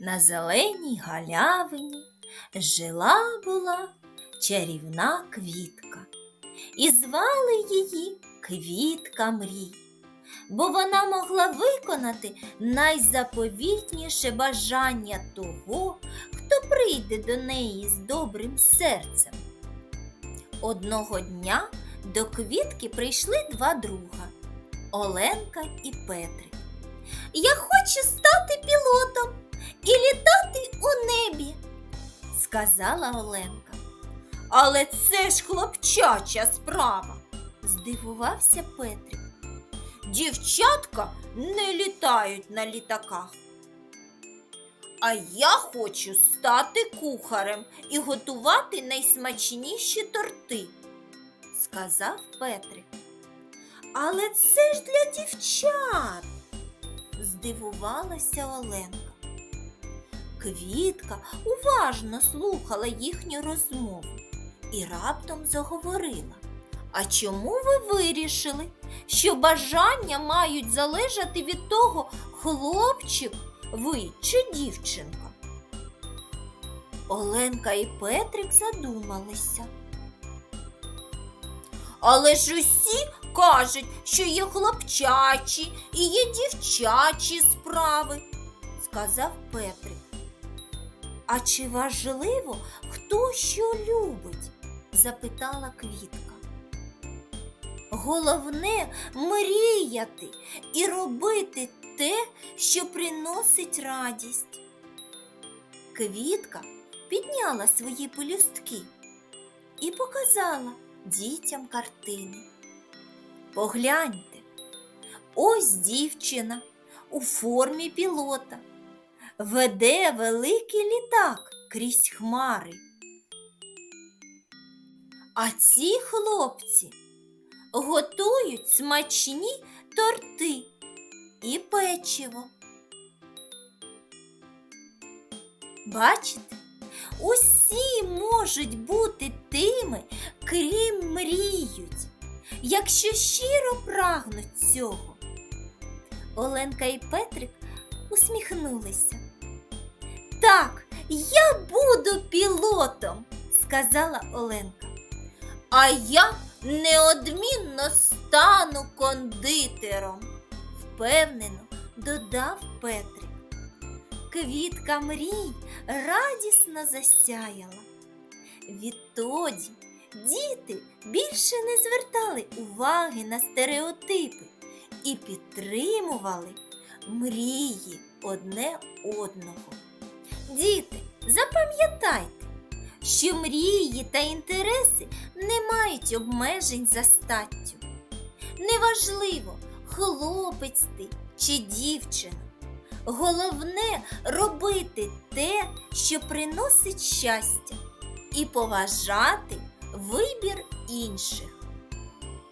На зеленій галявині жила була чарівна квітка, і звали її Квітка мрій, бо вона могла виконати найзаповітніше бажання того, хто прийде до неї з добрим серцем. Одного дня до квітки прийшли два друга Оленка і Петрик. Я хочу стати пілотом сказала Оленка. Але це ж хлопчача справа, здивувався Петрик. Дівчатка не літають на літаках. А я хочу стати кухарем і готувати найсмачніші торти, сказав Петрик. Але це ж для дівчат, здивувалася Оленка. Квітка уважно слухала їхню розмову і раптом заговорила. А чому ви вирішили, що бажання мають залежати від того, хлопчик ви чи дівчинка? Оленка і Петрик задумалися. Але ж усі кажуть, що є хлопчачі і є дівчачі справи, сказав Петрик. А чи важливо, хто що любить? запитала Квітка. Головне мріяти і робити те, що приносить радість. Квітка підняла свої пелюстки і показала дітям картини. Погляньте, ось дівчина у формі пілота веде великий літак крізь хмари. А ці хлопці готують смачні торти і печиво. Бачите, усі можуть бути тими, крім мріють, якщо щиро прагнуть цього. Оленка і Петрик усміхнулися. Так, я буду пілотом, сказала Оленка. А я неодмінно стану кондитером, впевнено додав Петрик. Квітка мрій радісно засяяла. Відтоді діти більше не звертали уваги на стереотипи і підтримували мрії одне одного. Діти, запам'ятайте, що мрії та інтереси не мають обмежень за статтю. Неважливо, хлопець ти чи дівчина. Головне робити те, що приносить щастя, і поважати вибір інших.